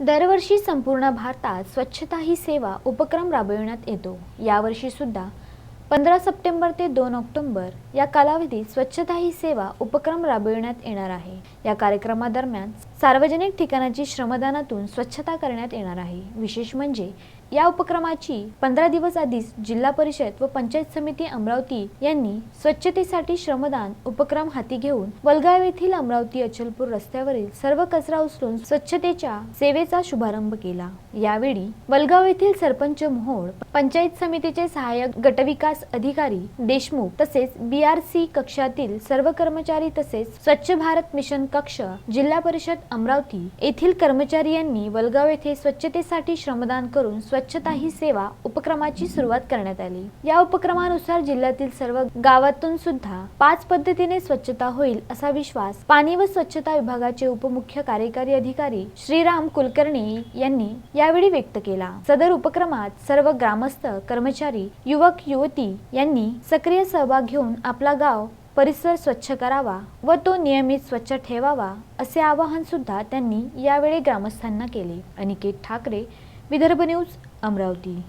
दरवर्षी संपूर्ण भारतात स्वच्छता ही सेवा उपक्रम राबविण्यात येतो. यावर्षी सुद्धा पंधरा सप्टेंबर ते दोन ऑक्टोबर या कालावधीत स्वच्छता ही सेवा उपक्रम राबविण्यात येणार आहे. या कार्यक्रमादरम्यान सार्वजनिक ठिकाणाची श्रमदानातून स्वच्छता करण्यात येणार आहे. विशेष म्हणजे या उपक्रमाची पंधरा दिवस आधीच जिल्हा परिषद व पंचायत समिती अमरावती यांनी स्वच्छतेसाठी श्रमदान उपक्रम हाती घेऊन वलगाव येथील अमरावती अचलपूर रस्त्यावरील सर्व कचरा उचलून स्वच्छतेच्या सेवेचा शुभारंभ केला. यावेळी वलगाव येथील सरपंच मोहोळ पंचायत समितीचे सहाय्यक गटविकास अधिकारी देशमुख तसेच बी आर सी कक्षातील सर्व कर्मचारी तसेच स्वच्छ भारत मिशन कक्ष जिल्हा परिषद अमरावती येथील कर्मचारी यांनी वलगाव येथे स्वच्छतेसाठी श्रमदान करून स्वच्छता ही सेवा उपक्रमाची सुरुवात करण्यात आली. या उपक्रमानुसार जिल्ह्यातील सर्व गावातून सुद्धा पाच पद्धतीने स्वच्छता होईल असा विश्वास पाणी व स्वच्छता विभागाचे उपमुख्य कार्यकारी अधिकारी श्रीराम कुलकर्णी यांनी यावेळी व्यक्त केला. सदर उपक्रमात सर्व ग्रामस्थ कर्मचारी युवक युवती यांनी सक्रिय सहभाग घेऊन आपला गाव परिसर स्वच्छ करावा व तो नियमित स्वच्छ ठेवावा असे आवाहन सुद्धा त्यांनी यावेळी ग्रामस्थांना केले. अनिकेत ठाकरे विदर्भ न्यूज अमरावती.